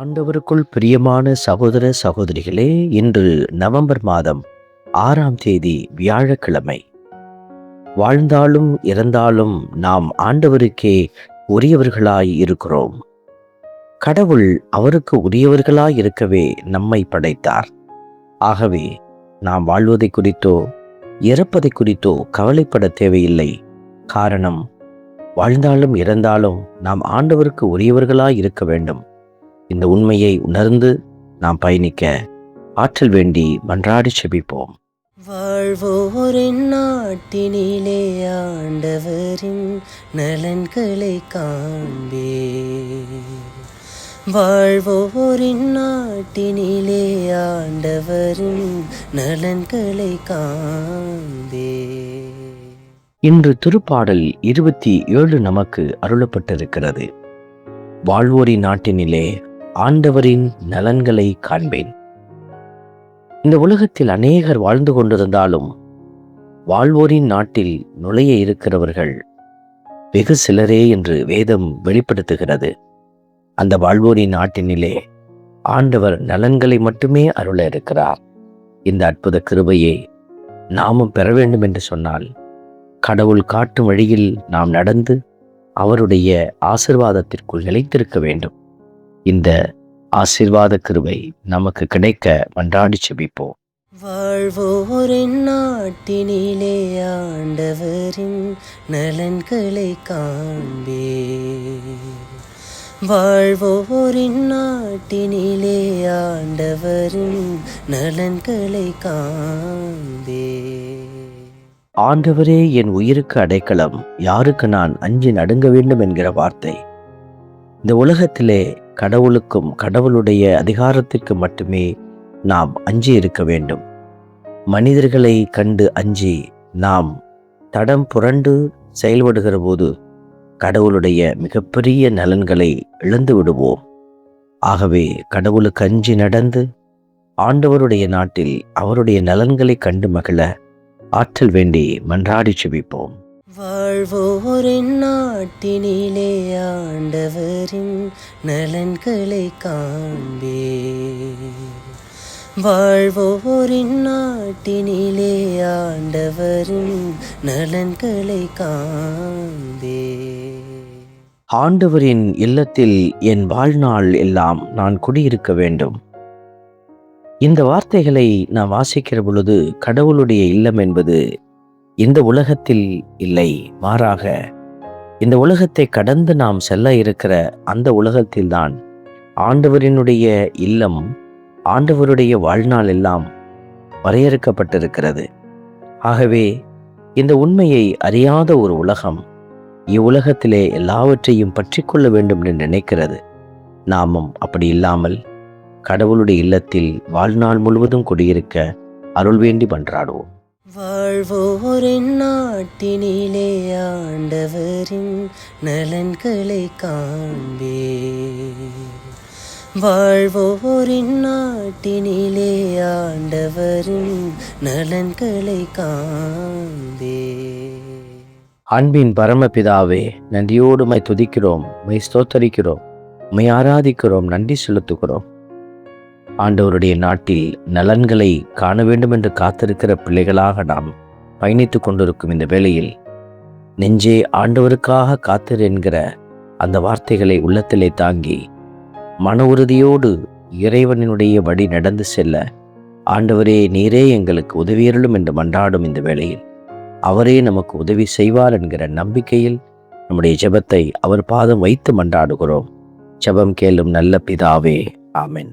ஆண்டவருக்குள் பிரியமான சகோதர சகோதரிகளே இன்று நவம்பர் மாதம் ஆறாம் தேதி வியாழக்கிழமை. வாழ்ந்தாலும் இறந்தாலும் நாம் ஆண்டவருக்கே உரியவர்களாய் இருக்கிறோம். கடவுள் அவருக்கு உரியவர்களாய் இருக்கவே நம்மை படைத்தார். ஆகவே நாம் வாழ்வதை குறித்தோ இறப்பதை குறித்தோ கவலைப்பட தேவையில்லை. காரணம் வாழ்ந்தாலும் இறந்தாலும் நாம் ஆண்டவருக்கு உரியவர்களாய் இருக்க வேண்டும். இந்த உண்மையை உணர்ந்து நாம் பயணிக்க ஆற்றல் வேண்டி மன்றாடி செபிப்போம். வாழ்வோரின் நாட்டினிலே ஆண்டவரின் நலன்களை காண்பே. வாழ்வோரின் நாட்டினிலே ஆண்டவரின் நலன்களை காண்பே. இன்று திருப்பாடல் இருபத்தி ஏழு நமக்கு அருளப்பட்டிருக்கிறது. வாழ்வோரின் நாட்டினிலே ஆண்டவரின் நலன்களை காண்பேன். இந்த உலகத்தில் அநேகர் வாழ்ந்து கொண்டிருந்தாலும் வாழ்வோரின் நாட்டில் நுழைய இருக்கிறவர்கள் வெகு சிலரே என்று வேதம் வெளிப்படுத்துகிறது. அந்த வாழ்வோரின் நாட்டினிலே ஆண்டவர் நலன்களை மட்டுமே அருள இருக்கிறார். இந்த அற்புத கிருபையை நாமும் பெற வேண்டும் என்று சொன்னால் கடவுள் காட்டும் வழியில் நாம் நடந்து அவருடைய ஆசிர்வாதத்திற்குள் நிலைத்திருக்க வேண்டும். இந்த ஆசிர்வாத கிருபை நமக்கு கிடைக்க மன்றாடி செபிப்போம். வாழ்வோரின் நாட்டினிலே ஆண்டவரின் நலன்களை காண்பே. வாழ்வோரின் நாட்டினிலே ஆண்டவரின் நலன்களை காண்பே. ஆண்டவரே என் உயிருக்கு அடைக்கலம். யாருக்கு நான் அஞ்சி நடுங்க வேண்டும் என்கிற வார்த்தை. இந்த உலகத்திலே கடவுளுக்கும் கடவுளுடைய அதிகாரத்திற்கு மட்டுமே நாம் அஞ்சி இருக்க வேண்டும். மனிதர்களை கண்டு அஞ்சி நாம் தடம் புரண்டு செயல்படுகிற போது கடவுளுடைய மிகப்பெரிய நலன்களை இழந்து விடுவோம். ஆகவே கடவுளுக்கு அஞ்சி நடந்து ஆண்டவருடைய நாட்டில் அவருடைய நலன்களை கண்டு மகிழ ஆற்றல் வேண்டி மன்றாடி செவிப்போம் வாழ்வோரின் நாட்டினிலே ஆண்டவரின் நலன்களை காண்பே. வாழ்வோரின் நாட்டினிலே ஆண்டவரின் நலன்களை காண்பே. ஆண்டவரின் இல்லத்தில் என் வாழ்நாள் எல்லாம் நான் குடியிருக்க வேண்டும். இந்த வார்த்தைகளை நாம் வாசிக்கிற பொழுது கடவுளுடைய இல்லம் என்பது இந்த உலகத்தில் இல்லை. மாறாக இந்த உலகத்தை கடந்து நாம் செல்ல இருக்கிற அந்த உலகத்தில்தான் ஆண்டவரினுடைய இல்லம் ஆண்டவருடைய வாழ்நாள் எல்லாம் வரையறுக்கப்பட்டிருக்கிறது. ஆகவே இந்த உண்மையை அறியாத ஒரு உலகம் இவ்வுலகத்திலே எல்லாவற்றையும் பற்றி கொள்ள வேண்டும் என்று நினைக்கிறது. நாமும் அப்படி இல்லாமல் கடவுளுடைய இல்லத்தில் வாழ்நாள் முழுவதும் குடியிருக்க அருள் வேண்டி பன்றாடுவோம் வாழ்வோரின் நாட்டினிலே ஆண்டவரின் நலன்களை காண்பே. வாழ்வோரின் நாட்டினிலே ஆண்டவரின் நலன்களை காண்பே. அன்பின் பரமபிதாவே நன்றியோடு மை துதிக்கிறோம் மை ஸ்தோத்தரிக்கிறோம் மை ஆராதிக்கிறோம் நன்றி செலுத்துகிறோம். ஆண்டவருடைய நாட்டில் நலன்களை காண வேண்டும் என்று காத்திருக்கிற பிள்ளைகளாக நாம் பயணித்துக் கொண்டிருக்கும் இந்த வேளையில் நெஞ்சே ஆண்டவருக்காக காத்திரு என்கிற அந்த வார்த்தைகளை உள்ளத்திலே தாங்கி மன உறுதியோடு இறைவனினுடைய வழி நடந்து செல்ல ஆண்டவரே நீரே எங்களுக்கு உதவியருளும் என்று மன்றாடும் இந்த வேளையில் அவரே நமக்கு உதவி செய்வார் என்கிற நம்பிக்கையில் நம்முடைய ஜெபத்தை அவர் பாதம் வைத்து மன்றாடுகிறோம். ஜெபம் கேளும் நல்ல பிதாவே ஆமென்.